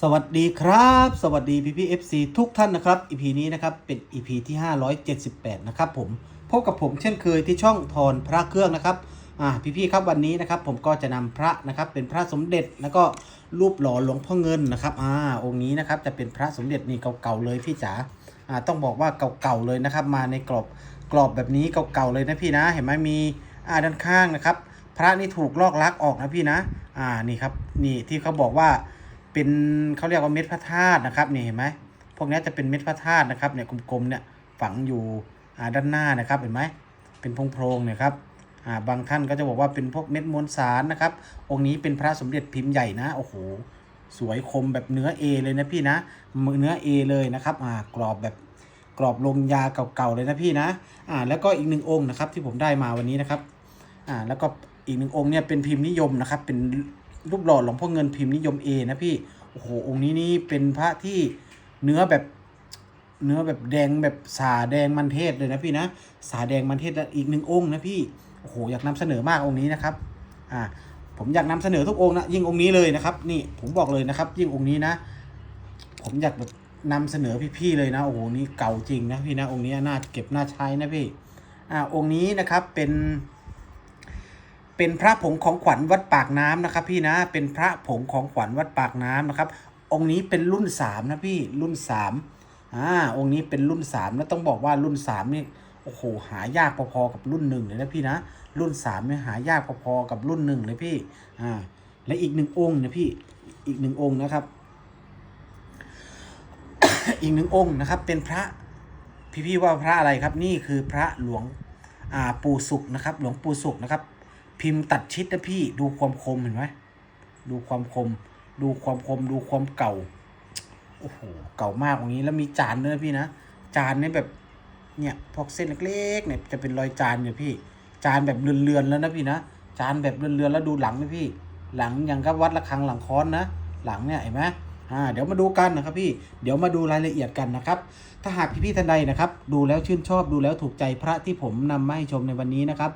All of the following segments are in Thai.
สวัสดีครับ สวัสดีพี่พี่เอฟซีทุกท่านนะครับ EP นี้นะครับเป็น EP ที่ 578 นะครับผมพบกับผมเช่นเคยที่ช่องทอนพระเครื่องนะครับอ่าพี่พี่ครับวันนี้นะครับ ผมก็จะนำพระนะครับเป็นพระสมเด็จแล้วก็รูปหล่อหลวงพ่อเงินนะครับอ่าองค์นี้นะครับจะเป็นพระสมเด็จนี่เก่าๆเลยพี่จ๋าอ่าต้องบอกว่าเก่าๆเลยนะครับ มาในกรอบกรอบแบบนี้เก่าๆเลยนะพี่นะ เห็นไหมมีอ่าด้านข้างนะครับ พระนี่ถูกลอกลักออกนะพี่นะอ่านี่ครับนี่ที่เขาบอกว่า เป็นเขาเรียกว่าเม็ดพระธาตุนะครับนี่เห็นไหมพวกนี้จะเป็นเม็ดพระธาตุนะครับเนี่ยกลมๆเนี่ยฝังอยู่ด้านหน้านะครับเห็นไหมเป็นโพรงๆเนี่ยครับาบางท่านก็จะบอกว่าเป็นพวกเม็ดมวลสารนะครับ องค์นี้เป็นพระสมเด็จพิมพ์ใหญ่นะโอ้โหสวยคมแบบเนื้อ A เลยนะพี่นะเนื้อ A เลยนะครับอ่ากรอบแบบกรอบลงยาเก่าๆเลยนะพี่นะอ่าแล้วก็อีกหนึ่งองค์นะครับที่ผมได้มาวันนี้นะครับอ่าแล้วก็อีกหนึ่งองค์เนี่ยเป็นพิมพ์นิยมนะครับเป็น รูปหล่อหลวงพ่อเงินพิมพ์นิยม A นะพี่ โอ้โห องค์นี้นี่เป็นพระที่เนื้อแบบเนื้อแบบแดงแบบสาแดงมันเทศเลยนะพี่นะ สาแดงมันเทศอีกหนึ่งองค์นะพี่ โอ้โห อยากนำเสนอมากองค์นี้นะครับ อ่า ผมอยากนำเสนอทุกองค์นะ ยิ่งองค์นี้เลยนะครับ นี่ผมบอกเลยนะครับ ยิ่งองค์นี้นะ ผมอยากแบบนำเสนอพี่ๆเลยนะ โอ้โห นี่เก่าจริงนะพี่นะ องค์นี้น่าเก็บน่าใช้นะพี่ อ่า องค์นี้นะครับเป็น เป็นพระผงของขวัญวัดปากน้ำนะครับ พี่นะเป็นพระผงของขวัญวัดปากน้ำนะครับ องค์นี้เป็นรุ่นสามนะพี่รุ่นสามอ่าองค์นี้เป็นรุ่นสามแล้วต้องบอกว่ารุ่นสามนี่โอ้โหหายากพอๆกับรุ่นหนึ่งเลยนะพี่นะรุ่นสามเนี่ยหายากพอๆกับรุ่นหนึ่งเลยพี่อ่าและอีกหนึ่งองค์นะพี่อีกหนึ่งองค์นะครับ อีกหนึ่งองค์นะครับ เป็นพระพี่ๆว่าพระอะไรครับ นี่คือพระหลวงอ่าปู่สุขนะครับ หลวงปู่สุขนะครับ พิมพ์ตัดชิดนะพี่ ดูความคมเห็นไหมดูความคม ดูความคม ดูความเก่า โอ้โห เก่ามากตรงนี้ แล้วมีจานด้วยนะพี่นะ จานนี่แบบ เนี่ย พวกเส้นเล็กๆ เนี่ย จะเป็นรอยจานเนี่ยพี่ จานแบบเลือนๆแล้วนะพี่นะ จานแบบเลือนๆแล้วดูหลังนะพี่ หลังอย่างกับวัดระฆังหลังค้อนนะ หลังเนี่ยเห็นไหม อ่าเดี๋ยวมาดูกันนะครับพี่เดี๋ยวมาดูรายละเอียดกันนะครับ ถ้าหากพี่ๆท่านใดนะครับ ดูแล้วชื่นชอบดูแล้วถูกใจพระที่ผมนำมาให้ชมในวันนี้นะครับ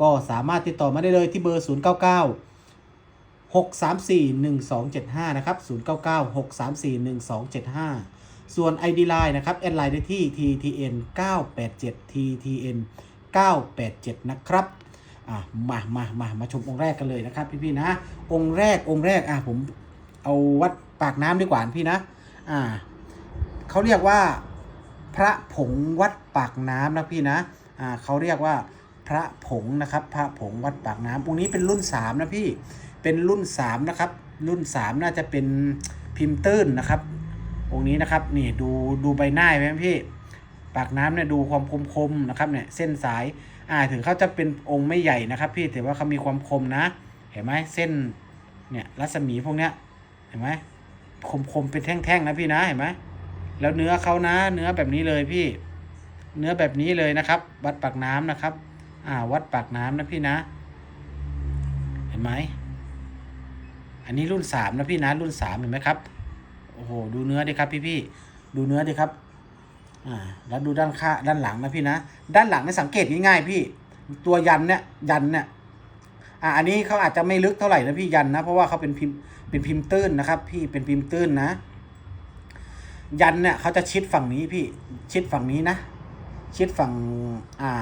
ก็สามารถติดต่อมาได้เลยที่เบอร์ 0 9 9 6 3 4 1 2 7 5 นะครับ 0 9 9 6 3 4 1 2 7 5 ส่วน ID Line นะครับแอดไลน์ได้ที่ TTN 987 TTN 987 นะครับอะมามามามาชมองค์แรกกันเลยนะครับ พี่ๆนะ องค์แรกองค์แรกอะผมเอาวัด ปากน้ำดีกว่าพี่นะอ่าเขาเรียกว่าพระผงวัดปากน้ำนะพี่นะอ่าเขาเรียกว่าพระผงนะครับ พระผงวัดปากน้ำองค์นี้เป็นรุ่นสามนะพี่เป็นรุ่นสามนะครับ รุ่นสามน่าจะเป็นพิมพ์ตื้นนะครับ องค์นี้นะครับนี่ดูดูใบหน้าไหมพี่ปากน้ำเนี่ยดูความคมคมๆนะครับเนี่ยเส้นสายอ่าถึงเขาจะเป็นองค์ไม่ใหญ่นะครับ พี่แต่ว่าเขามีความคมนะ เห็นไหมเส้นเนี่ยรัศมีพวกเนี้ยเห็นไหม คมคมๆเป็นแท่งๆนะพี่นะเห็นไหมแล้วเนื้อเขานะ เนื้อแบบนี้เลยพี่ เนื้อแบบนี้เลยนะครับ วัดปากน้ำนะครับ อ่า วัดปากน้ำนะพี่นะ เห็นไหมอันนี้รุ่นสามนะพี่นะรุ่นสามเห็นไหมครับโอ้โหดูเนื้อดิครับพี่พี่ๆดูเนื้อดิครับ อ่า แล้วดูด้านข้างด้านหลังนะพี่นะ ด้านหลังเนี่ยสังเกตง่ายๆพี่ ตัวยันเนี่ยยันเนี่ย อ่าอันนี้เขาอาจจะไม่ลึกเท่าไหร่นะพี่ยันนะ เพราะว่าเขาเป็นพิมพ์เป็นพิมพ์ตื้นนะครับ พี่เป็นพิมพ์ตื้นนะ ยันเนี่ยเขาจะชิดฝั่งนี้พี่ชิดฝั่งนี้นะ ชิดฝั่งอ่า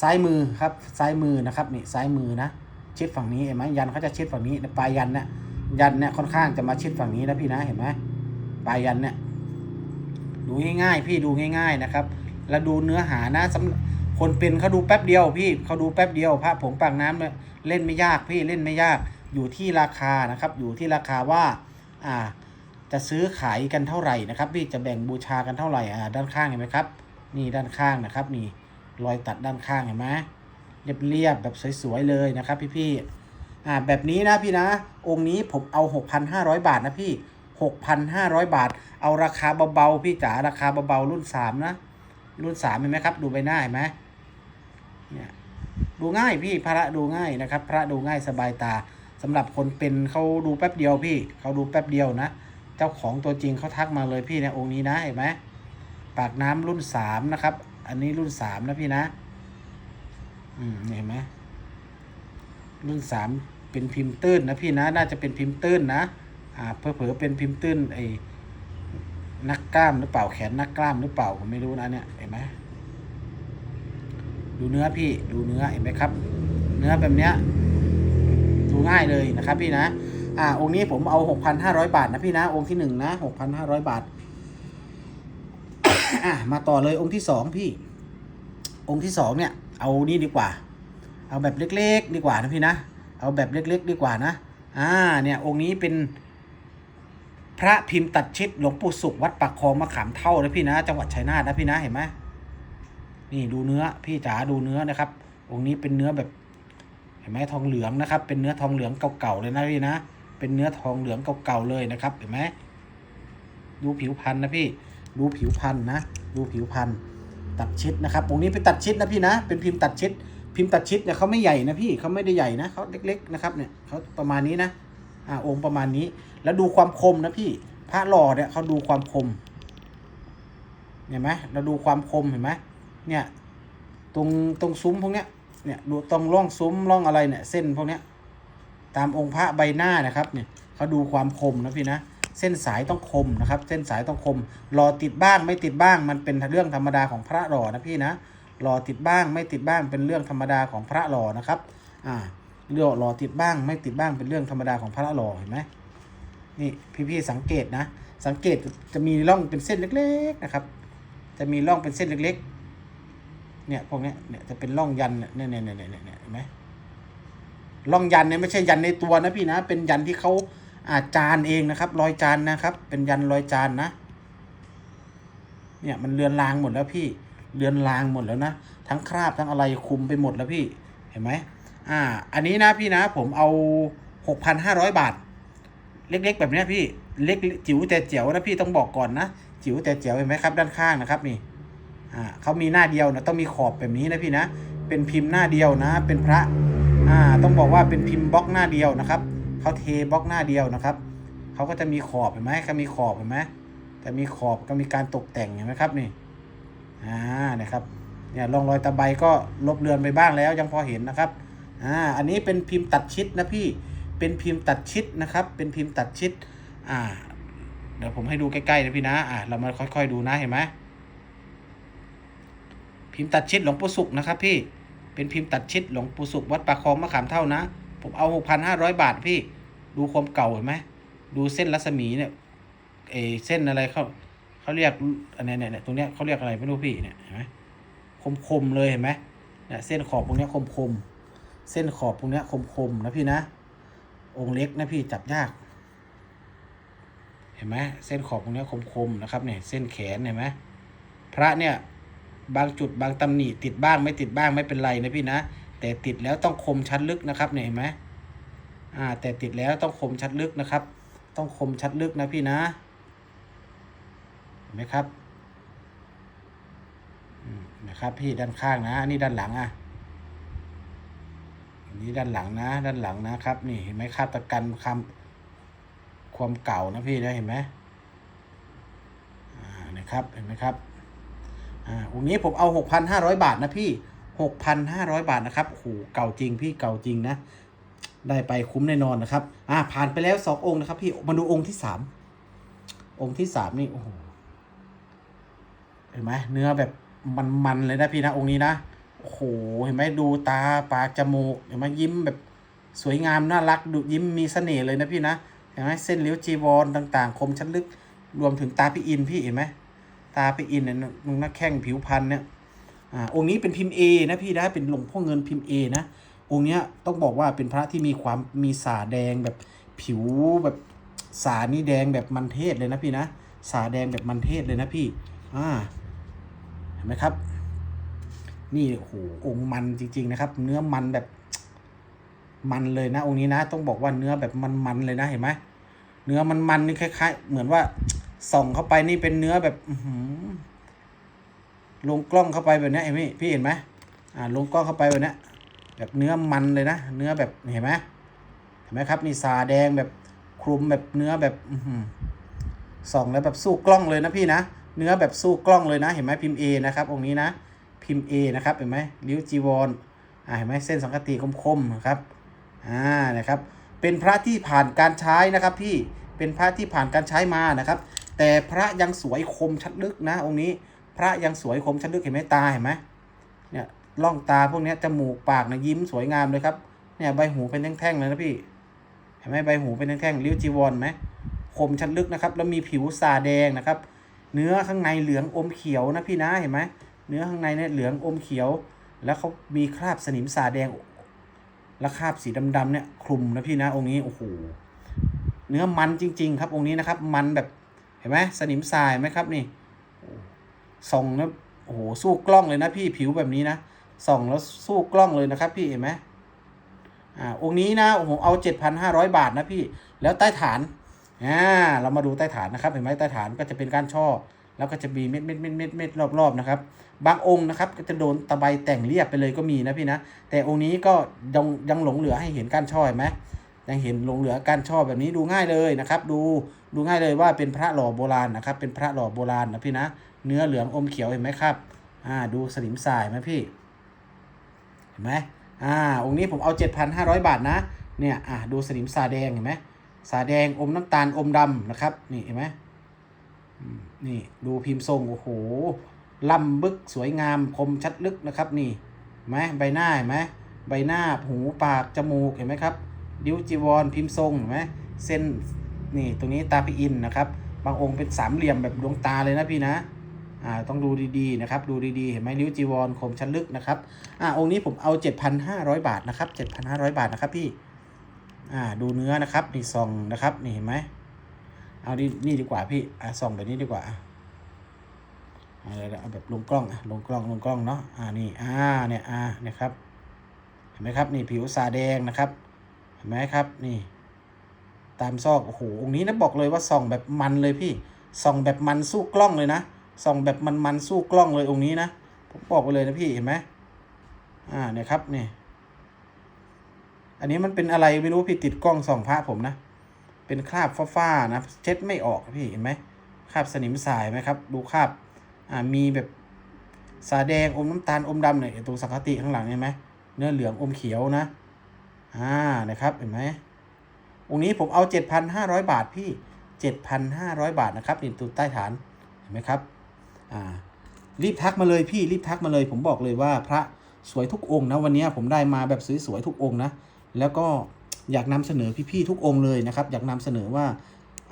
ซ้ายมือครับซ้ายมือนะครับนี่ซ้ายมือนะชิดฝั่งนี้เห็นไหมยันเขาจะชิดฝั่งนี้ปลายยันเนี่ยยันเนี่ยค่อนข้างจะมาชิดฝั่งนี้นะพี่นะเห็นไหมปลายยันเนี่ยดูง่ายๆ พี่ดูง่าย ๆนะครับ แล้วดูเนื้อหานะสำคนเป็นเขาดูแป๊บเดียวพี่เขาดูแป๊บเดียวพระผงปากน้ำเนี่ย เล่นไม่ยากพี่เล่นไม่ยากอยู่ที่ราคานะครับ อยู่ที่ราคาว่าอ่าจะซื้อขายกันเท่าไหร่นะครับ พี่จะแบ่งบูชากันเท่าไหร่อ่าด้านข้างเห็นไหมครับ นี่ด้านข้างนะครับ นี่รอยตัดด้านข้างเห็นไหมเรียบเรียบๆแบบสวยๆเลยนะครับ พี่ๆอ่าแบบนี้นะพี่นะ องค์นี้ผมเอา 6,500 บาทนะพี่ 6,500 บาท เอาราคาเบาๆพี่จ๋าราคาเบาๆรุ่น 3 นะ รุ่น3เห็นไหมครับ ดูใบหน้าเห็นไหมเนี่ย ดูง่ายพี่พระดูง่ายนะครับ พระดูง่ายสบายตาสำหรับคนเป็นเขาดูแป๊บเดียวพี่เขาดูแป๊บเดียวนะ เจ้าของตัวจริงเขาทักมาเลยพี่เนี่ยองค์นี้นะเห็นไหมปากน้ำรุ่นสามนะครับ อันนี้รุ่นสามนะพี่นะ อืมเห็นไหมรุ่นสามเป็นพิมพ์ตื้นนะพี่นะ น่าจะเป็นพิมพ์ตื้นนะ อ่าเผลอๆเป็นพิมพ์ตื้นไอ้นักกล้ามหรือเปล่าแขนนักกล้ามหรือเปล่าผมไม่รู้นะเนี่ยเห็นไหม ดูเนื้อพี่ดูเนื้อเห็นไหมครับ เนื้อแบบเนี้ยดูง่ายเลยนะครับพี่นะอ่าองค์นี้ผมเอาหกพันห้าร้อยบาทนะพี่นะ องค์ที่หนึ่งนะหกพันห้าร้อยบาทอะมาต่อเลยองค์ที่สองพี่ องค์ที่สองเนี่ย เอานี่ดีกว่า เอาแบบเล็กๆ ดีกว่านะพี่นะเอาแบบเล็กๆ ดีกว่านะอ่าเนี่ยองค์นี้เป็นพระพิมพ์ตัดชิดหลวงปู่สุขวัดปากคลองมะขามเท่านะพี่นะ จังหวัดชัยนาทนะพี่นะเห็นไหม นี่ดูเนื้อพี่จ๋าดูเนื้อนะครับ องค์นี้เป็นเนื้อแบบเห็นไหมทองเหลืองนะครับ เป็นเนื้อทองเหลืองเก่าๆเลยนะพี่นะ เป็นเนื้อทองเหลืองเก่าๆเลยนะครับ เห็นไหมดูผิวพันธุ์นะพี่ ดูผิวพันธุ์นะ ดูผิวพันธุ์ตัดชิดนะครับ องค์นี้เป็นตัดชิดนะพี่นะ เป็นพิมพ์ตัดชิด พิมพ์ตัดชิดเนี่ยเขาไม่ใหญ่นะพี่เขาไม่ได้ใหญ่นะเขาเล็ก ๆนะครับเนี่ยเขาประมาณนี้นะอ่าองค์ประมาณนี้ แล้วดูความคมนะพี่ พระหล่อเนี่ยเขาดูความคม เห็นไหมเราดูความคมเห็นไหม เนี่ยตรงตรงซุ้มพวกเนี้ยเนี่ยดูตรงร่องซุ้มร่องอะไรเนี่ยเส้นพวกเนี้ยตามองค์พระใบหน้านะครับเนี่ยเขาดูความคมนะพี่นะเส้นสายต้องคมนะครับ เส้นสายต้องคมหล่อติดบ้างไม่ติดบ้าง มันเป็นเรื่องธรรมดาของพระหล่อนะพี่นะหล่อติดบ้างไม่ติดบ้างเป็นเรื่องธรรมดาของพระหล่อนะครับอ่าเรื่องหล่อติดบ้างไม่ติดบ้างเป็นเรื่องธรรมดาของพระหล่อเห็นไหมนี่พี่ๆสังเกตนะ สังเกตจะมีร่องเป็นเส้นเล็ก ๆนะครับ จะมีร่องเป็นเส้นเล็กๆ เนี่ยพวกนี้เนี่ยจะเป็นร่องยันเนี่ยเนี่ยเนี่ยเนี่ยเนี่ยเห็นไหมร่องยันเนี่ยไม่ใช่ยันในตัวนะพี่นะ เป็นยันที่เขาอาจานเองนะครับ รอยจานนะครับ เป็นยันรอยจานนะ เนี่ยมันเลือนลางหมดแล้วพี่เลือนลางหมดแล้วนะทั้งคราบทั้งอะไรคุมไปหมดแล้วพี่เห็นไหมอ่า อันนี้นะพี่นะผมเอาหกพันห้าร้อยบาท เล็ก ๆ แบบนี้พี่เล็กจิ๋วแต่เจ๋วนะพี่ต้องบอกก่อนนะจิ๋วแต่เจ๋วเห็นไหมครับ ด้านข้างนะครับนี่ อ่าเขามีหน้าเดียวนะต้องมีขอบแบบนี้นะพี่นะ เป็นพิมพ์หน้าเดียวนะ เป็นพระอ่าต้องบอกว่าเป็นพิมพ์บล็อกหน้าเดียวนะครับเขาเทบล็อกหน้าเดียวนะครับเขาก็จะมีขอบเห็นไหมเขามีขอบเห็นไหมแต่มีขอบก็มีการตกแต่งเห็นไหมครับนี่อ่านะครับเนี่ยร่องรอยตะไบก็ลบเลือนไปบ้างแล้วยังพอเห็นนะครับอ่าอันนี้เป็นพิมพ์ตัดชิดนะพี่เป็นพิมพ์ตัดชิดนะครับ เป็นพิมพ์ตัดชิดอ่าเดี๋ยวผมให้ดูใกล้ๆนะพี่นะอ่าเรามาค่อยๆดูนะเห็นไหม พิมพ์ตัดชิดหลวงปู่สุขนะครับพี่ เป็นพิมพ์ตัดชิดหลวงปู่สุขวัดปากคลองมะขามเท่านะ ผมเอาหกพันห้าร้อยบาทพี่ ดูความเก่าเห็นไหม ดูเส้นรัศมีเนี่ยเอเส้นอะไรเขาเขาเรียกอันเนี้ยเนี่ยเนี่ยตรงเนี้ยเขาเรียกอะไรไม่รู้พี่เนี่ยเห็นไหมคมคมๆเลยเห็นไหมเนี่ยเส้นขอบตรงเนี้ยคมคมๆเส้นขอบตรงเนี้ยคมคมๆนะพี่นะ องค์เล็กนะพี่จับยาก เห็นไหมเส้นขอบตรงเนี้ยคมคมๆนะครับเนี่ยเส้นแขนเห็นไหมพระเนี่ย บางจุดบางตำหนิติดบ้างไม่ติดบ้างไม่เป็นไรนะพี่นะ แต่ติดแล้วต้องคมชัดลึกนะครับเนี่ยเห็นไหมอ่า แต่ติดแล้วต้องคมชัดลึกนะครับ ต้องคมชัดลึกนะพี่นะเห็นไหมครับนะครับพี่ด้านข้างนะนี่ด้านหลังอะนนี้ด้านหลังนะ ด้านหลังนะครับ นี่เห็นไหมครับประกันคำความเก่านะพี่นะเห็นไหมอ่านะครับเห็นไหมครับ อ่าองค์นี้ผมเอาหกพันห้าร้อยบาทนะพี่หกพันห้าร้อยบาทนะครับโอ้โหเก่าจริงพี่เก่าจริงนะ ได้ไปคุ้มแน่นอนนะครับ อ่า ผ่านไปแล้วสององค์นะครับ พี่มาดูองค์ที่สามองค์ที่สามนี่โอ้โหเห็นไหมเนื้อแบบมันๆเลยนะพี่นะองค์นี้นะโอ้โหเห็นไหมดูตาปากจมูกเห็นไหมยิ้มแบบสวยงามน่ารักดูยิ้มมีเสน่ห์เลยนะพี่นะเห็นไหมเส้นเลี้ยวจีวรต่าง ๆ คมชัดลึกรวมถึงตาพี่อินพี่เห็นไหม ตาไปอินเนี่ยนุ่งนักแข้งผิวพันธุ์เนี่ยอ่าองค์นี้เป็นพิมพ์ A นะพี่นะเป็นหลวงพ่อเงินพิมพ์ A นะองค์เนี้ยต้องบอกว่าเป็นพระที่มีความมีสาแดงแบบผิวแบบสานี่แดงแบบมันเทศเลยนะพี่นะสาแดงแบบมันเทศเลยนะพี่อ่าเห็นไหมครับ นี่โอ้โหองค์มันจริง ๆ นะครับ เนื้อมันแบบมันเลยนะองค์นี้นะ ต้องบอกว่าเนื้อแบบมันๆเลยนะเห็นไหมเนื้อมันๆนี่คล้าย ๆ เหมือนว่า ส่องเข้าไปนี่เป็นเนื้อแบบหืลงกล้องเข้าไปแบบนี้เห็นไหมพี่เห็นไหมอ่าลงกล้องเข้าไปแบบนี้แบบเนื้อมันเลยนะเนื้อแบบเห็นไหมเห็นไหมครับนี่สาแดงแบบคลุมแบบเนื้อแบบอืส่องแล้วแบบสู้กล้องเลยนะพี่นะเนื้อแบบสู้กล้องเลยนะ เห็นไหมพิมพ์ A นะครับองค์นี้นะ พิมพ์ A นะครับเห็นไหมริ้วจีวรอ่าเห็นไหมเส้นสังกติคมๆนะครับอ่านะครับ เป็นพระที่ผ่านการใช้นะครับ พี่เป็นพระที่ผ่านการใช้มานะครับ แต่พระยังสวยคมชัดลึกนะ องค์นี้ พระยังสวยคมชัดลึกเห็นไหมตาเห็นไหมเนี่ยล่องตาพวกนี้จมูกปากนะยิ้มสวยงามเลยครับเนี่ยใบหูเป็นแท่งๆเลยนะพี่เห็นไหมใบหูเป็นแท่งๆริ้วจีวรไหมคมชัดลึกนะครับ แล้วมีผิวสาแดงนะครับ เนื้อข้างในเหลืองอมเขียวนะพี่นะเห็นไหมเนื้อข้างในเนี่ยเหลืองอมเขียว แล้วเขามีคราบสนิมสาแดงและคราบสีดำๆเนี่ยคลุมนะพี่นะองค์นี้โอ้โหเนื้อมันจริง ๆ ครับองค์นี้นะครับ มันแบบ เห็นไหมสนิมทรายไหมครับนี่ส่องแล้วโอ้โหสู้กล้องเลยนะพี่ผิวแบบนี้นะส่องแล้วสู้กล้องเลยนะครับ พี่เห็นไหมอ่าองค์นี้นะผมเอาเจ็ดพันห้าร้อยบาทนะพี่แล้วใต้ฐานอ่าเรามาดูใต้ฐานนะครับ เห็นไหมใต้ฐานก็จะเป็นการช่อ แล้วก็จะมีเม็ดเม็ดเม็ดเม็ดเม็ดรอบๆนะครับ บางองค์นะครับก็จะโดนตะไบแต่งเรียบไปเลยก็มีนะพี่นะ แต่องค์นี้ก็ยังยังหลงเหลือให้เห็นก้านช่อเห็นไหม ยังเห็นลงเหลือกานช่อแบบนี้ดูง่ายเลยนะครับ ดูดูง่ายเลยว่าเป็นพระหล่อโบราณนะครับ เป็นพระหล่อโบราณนะพี่นะ เนื้อเหลืองอมเขียวเห็นไหมครับ อ่า ดูสนิมสายไหมพี่ เห็นไหมอ่า องค์นี้ผมเอา 7,500 บาทนะ เนี่ย อ่าดูสนิมสาแดงเห็นไหมสาแดงอมน้ำตาลอมดำนะครับ นี่เห็นไหมนี่ดูพิมพ์ทรงโอ้โหลำบึกสวยงามคมชัดลึกนะครับ นี่เห็นไหมใบหน้าเห็นไหมใบหน้าหูปากจมูกเห็นไหมครับ ดิ้วจีวรพิมพ์ทรงเห็นไหมเส้นนี่ตรงนี้ตาพี่อินนะครับ บางองค์เป็นสามเหลี่ยมแบบดวงตาเลยนะพี่นะอ่าต้องดูดีๆนะครับ ดูดีๆ เห็นไหมริ้วจีวรคมชั้นลึกนะครับอ่าองค์นี้ผมเอา 7,500 บาทนะครับ 7,500 บาทนะครับพี่อ่าดูเนื้อนะครับนี่ซองนะครับนี่เห็นไหมเอานี่นี่ดีกว่าพี่อ่าซองแบบนี้ดีกว่าอะเอาเอาแบบลงกล้องอะลงกล้องลงกล้องเนาะอ่านี่อ่าเนี่ยอ่าเนี่ยครับเห็นไหมครับนี่ผิวสาแดงนะครับ ห็นไหมครับนี่ ตามซอกโอ้โหองค์นี้นะบอกเลยว่าส่องแบบมันเลยพี่ส่องแบบมันสู้กล้องเลยนะส่องแบบมันมันสู้กล้องเลยองค์นี้นะผมบอกไปเลยนะพี่เห็นไหมอ่าเนี่ยครับนี่อันนี้มันเป็นอะไรไม่รู้พี่ติดกล้องส่องพระผมนะ เป็นคราบฟ้าๆนะเช็ดไม่ออกพี่เห็นไหมคราบสนิมสายไหมครับ ดูคราบอ่ามีแบบสาแดงอมน้ำตาลอมดำเนี่ยตรงสังคติข้างหลังเห็นไหมเนื้อเหลืองอมเขียวนะ อ่านะครับเห็นไหมองค์นี้ผมเอา 7,500 บาทพี่ 7,500 บาทนะครับนี่ตูใต้ฐานเห็นไหมครับอ่ารีบทักมาเลยพี่รีบทักมาเลย ผมบอกเลยว่าพระสวยทุกองค์นะวันนี้ผมได้มาแบบสวยๆทุกองค์นะแล้วก็อยากนำเสนอพี่ๆทุกองค์เลยนะครับ อยากนำเสนอว่า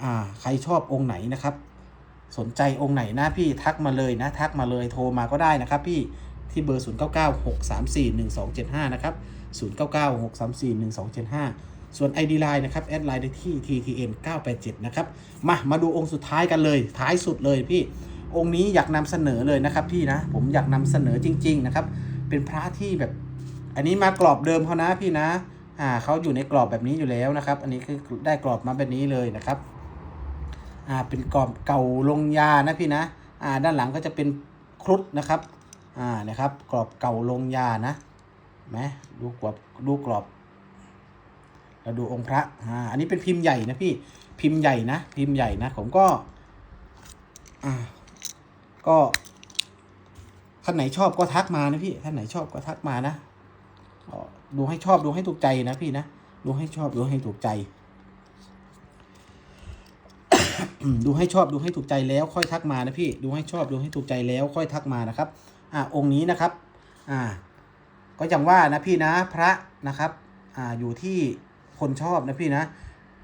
อ่าใครชอบองค์ไหนนะครับ สนใจองค์ไหนนะพี่ทักมาเลยนะ ทักมาเลยโทรมาก็ได้นะครับ พี่ที่เบอร์ 0996341275 นะครับ 0996341275 ส่วน ID Line นะครับ แอดไลน์ได้ที่ TTN 987นะครับ มา มาดูองค์สุดท้ายกันเลย ท้ายสุดเลยพี่ องค์นี้อยากนำเสนอเลยนะครับพี่นะ ผมอยากนำเสนอจริง ๆ นะครับ เป็นพระที่แบบ อันนี้มากรอบเดิมเขานะพี่นะ อ่าเขาอยู่ในกรอบแบบนี้อยู่แล้วนะครับ อันนี้คือได้กรอบมาแบบนี้เลยนะครับ อ่า เป็นกรอบเก่าลงยานะพี่นะ อ่า ด้านหลังก็จะเป็นครุฑนะครับ อ่า นะครับ กรอบเก่าลงยานะ นไหมดูกรอบดูกรอบเราดูองค์พระอ่าอันนี้เป็นพิมพ์ใหญ่นะพี่พิมพ์ใหญ่นะพิมพ์ใหญ่นะผมก็อ่าก็ท่านไหนชอบก็ทักมานะพี่ท่านไหนชอบก็ทักมานะอ๋อดูให้ชอบดูให้ถูกใจนะพี่นะดูให้ชอบดูให้ถูกใจ ดูให้ชอบดูให้ถูกใจแล้วค่อยทักมานะพี่ ดูให้ชอบดูให้ถูกใจแล้วค่อยทักมานะครับ อ่าองค์นี้นะครับ อ่า ก็อย่างว่านะพี่นะพระนะครับอ่าอยู่ที่คนชอบนะพี่นะ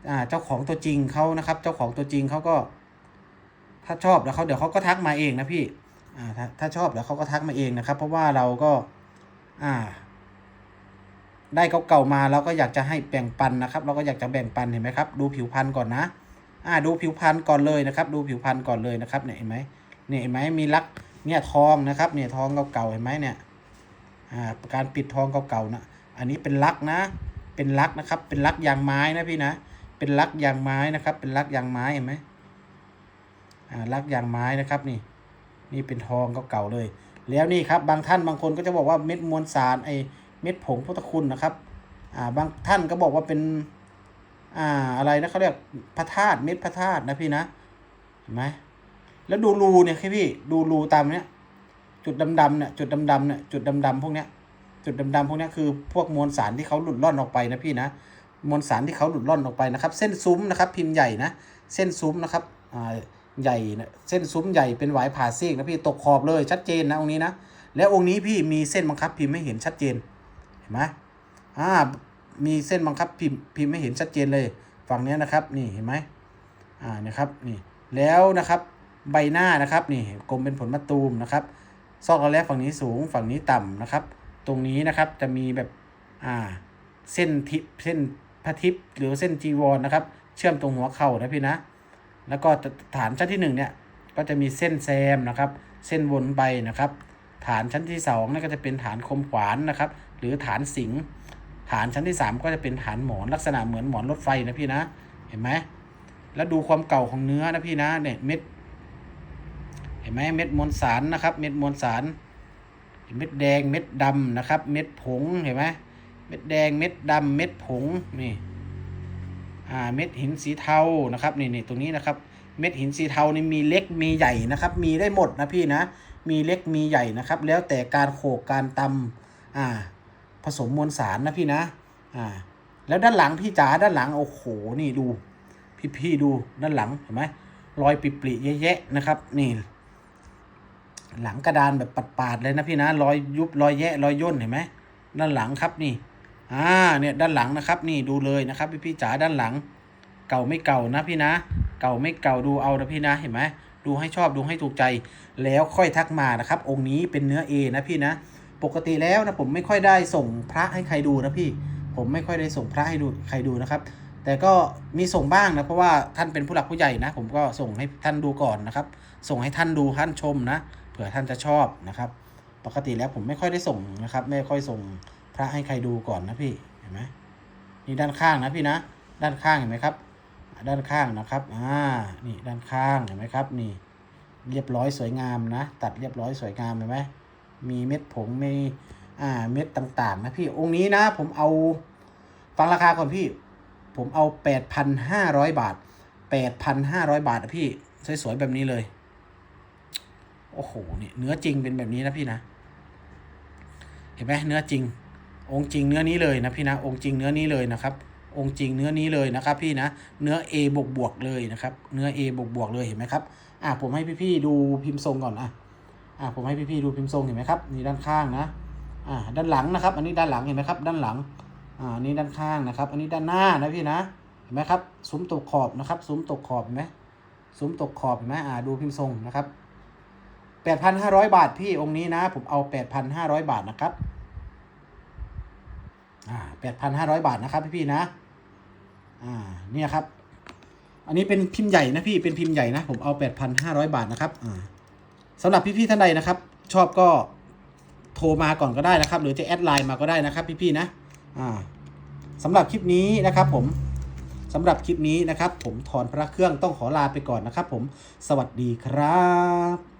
อ่าเจ้าของตัวจริงเขานะครับ เจ้าของตัวจริงเขาก็ ถ้าชอบแล้วเขาเดี๋ยวเขาก็ทักมาเองนะพี่อ่าถ้าถ้าชอบแล้วเขาก็ทักมาเองนะครับ เพราะว่าเราก็ อ่า ได้เก่าๆมาเราก็อยากจะให้แบ่งปันนะครับ เราก็อยากจะแบ่งปันเห็นไหมครับ ดูผิวพรรณก่อนนะ อ่า ดูผิวพรรณก่อนเลยนะครับ ดูผิวพรรณก่อนเลยนะครับเนี่ยเห็นไหมเนี่ยเห็นไหมมีลักเนี่ยทองนะครับ เนี่ยทองเก่าๆเห็นไหมเนี่ย การปิดทองเก่าๆนะอันนี้เป็นลักนะ เป็นลักนะครับ เป็นลักยางไม้นะพี่นะ เป็นลักยางไม้นะครับ เป็นลักยางไม้เห็นไหมอ่าลักยางไม้นะครับนี่ นี่เป็นทองเก่าๆเลย แล้วนี่ครับบางท่านบางคนก็จะบอกว่าเม็ดมวลสารไอเม็ดผงพุทธคุณนะครับอ่าบางท่านก็บอกว่าเป็นอ่าอะไรนะเขาเรียกพระธาตุเม็ดพระธาตุนะพี่นะเห็นไหมแล้วดูรูเนี่ยครับพี่ดูรูตามเนี้ย จุดดำๆเนี่ยจุดดำๆเนี่ยจุดดำๆพวกเนี้ยจุดดำๆพวกเนี้ยคือพวกมวลสารที่เขาหลุดล่อนออกไปนะพี่นะมวลสารที่เขาหลุดล่อนออกไปนะครับ เส้นซุ้มนะครับ พิมพ์ใหญ่นะเส้นซุ้มนะครับอ่าใหญ่นะเส้นซุ้มใหญ่เป็นหวายผ่าซีกนะพี่ตกขอบเลยชัดเจนนะองค์นี้นะแล้วองค์นี้พี่มีเส้นบังคับพิมพ์ไม่เห็นชัดเจนเห็นไหมอ่ามีเส้นบังคับพิมพ์พิมพ์ไม่เห็นชัดเจนเลยฝั่งเนี้ยนะครับนี่เห็นไหมอ่านะครับนี่แล้วนะครับใบหน้านะครับนี่กลมเป็นผลมะตูมนะครับ ซอกระแลฝั่งนี้สูงฝั่งนี้ต่ำนะครับ ตรงนี้นะครับจะมีแบบอ่าเส้นทิพเส้นพระทิพหรือเส้นจีวรนะครับ เชื่อมตรงหัวเข่านะพี่นะ แล้วก็ฐานชั้นที่หนึ่งเนี่ยก็จะมีเส้นแซมนะครับ เส้นวนไปนะครับ ฐานชั้นที่สองนั่ก็จะเป็นฐานคมขวานนะครับ หรือฐานสิงฐานชั้นที่สามก็จะเป็นฐานหมอนลักษณะเหมือนหมอนรถไฟนะพี่นะ เห็นไหมแล้วดูความเก่าของเนื้อนะพี่นะเนี่ยเม็ด เห็นไหมเม็ดมวลสารนะครับ เม็ดมวลสาร เม็ดแดงเม็ดดำนะครับ เม็ดผงเห็นไหมเม็ดแดงเม็ดดำเม็ดผงนี่อ่าเม็ดหินสีเทานะครับนี่นี่ตรงนี้นะครับ เม็ดหินสีเทานี่มีเล็กมีใหญ่นะครับ มีได้หมดนะพี่นะ มีเล็กมีใหญ่นะครับ แล้วแต่การโขกการตำอ่า ผสมมวลสารนะพี่นะอ่าแล้วด้านหลังพี่จ๋าด้านหลังโอ้โหนี่ดู พี่พี่ๆดูด้านหลังเห็นไหมรอยปริๆแยะๆนะครับ นี่ หลังกระดานแบบปาดๆเลยนะพี่นะรอยยุบรอยแยะรอยย่นเห็นไหมด้านหลังครับนี่อ่าเนี่ยด้านหลังนะครับ นี่ดูเลยนะครับ พี่พี่จ๋าด้านหลัง เก่าไม่เก่านะพี่นะ เก่าไม่เก่าดูเอานะพี่นะเห็นไหมดูให้ชอบดูให้ถูกใจ แล้วค่อยทักมานะครับ องค์นี้เป็นเนื้อเอนะพี่นะ ปกติแล้วนะผมไม่ค่อยได้ส่งพระให้ใครดูนะพี่ ผมไม่ค่อยได้ส่งพระให้ดูใครดูนะครับ แต่ก็มีส่งบ้างนะเพราะว่าท่านเป็นผู้หลักผู้ใหญ่นะ ผมก็ส่งให้ท่านดูก่อนนะครับ ส่งให้ท่านดูท่านชมนะ เผื่อท่านจะชอบนะครับ ปกติแล้วผมไม่ค่อยได้ส่งนะครับ ไม่ค่อยส่งพระให้ใครดูก่อนนะพี่เห็นไหมนี่ด้านข้างนะพี่นะ ด้านข้างเห็นไหมครับ ด้านข้างนะครับอ่านี่ด้านข้างเห็นไหมครับ นี่ เรียบร้อยสวยงามนะ ตัดเรียบร้อยสวยงามเห็นไหมมีเม็ดผงมีอ่าเม็ดต่างๆ นะพี่องค์นี้นะ ผมเอาฟังราคาก่อนพี่ ผมเอาแปดพันห้าร้อยบาทแปดพันห้าร้อยบาทนะพี่สวยๆแบบนี้เลย โอ้โหนี่เนื้อจริงเป็นแบบนี้นะพี่นะ เห็นไหมเนื้อจริง องค์จริงเนื้อนี้เลยนะพี่นะ องค์จริงเนื้อนี้เลยนะครับ องค์จริงเนื้อนี้เลยนะครับ พี่นะ เนื้อ A บวกบวกเลยนะครับ เนื้อ A บวกบวกเลยเห็นไหมครับ อะผมให้พี่ๆดูพิมพ์ทรงก่อนอะ อะผมให้พี่ๆดูพิมพ์ทรงเห็นไหมครับนี่ด้านข้างนะ อ่าด้านหลังนะครับ อันนี้ด้านหลังเห็นไหมครับ ด้านหลัง อ่านี่ด้านข้างนะครับ อันนี้ด้านหน้านะพี่นะเห็นไหมครับ ซุ้มตกขอบนะครับ ซุ้มตกขอบเห็นไหมซุ้มตกขอบเห็นไหมอ่าดูพิมพ์ทรงนะครับ แปดพันห้าร้อยบาทพี่องค์นี้นะ ผมเอาแปดพันห้าร้อยบาทนะครับอ่าแปดพันห้าร้อยบาทนะครับพี่ๆนะอ่าเนี่ยครับ อันนี้เป็นพิมพ์ใหญ่นะพี่เป็นพิมพ์ใหญ่นะ ผมเอาแปดพันห้าร้อยบาทนะครับอ่าสำหรับพี่ๆท่านใดนะครับ ชอบก็โทรมาก่อนก็ได้นะครับ หรือจะแอดไลน์มาก็ได้นะครับพี่ๆนะอ่าสำหรับคลิปนี้นะครับ ผมสำหรับคลิปนี้นะครับ ผมถอนพระเครื่องต้องขอลาไปก่อนนะครับ ผมสวัสดีครับ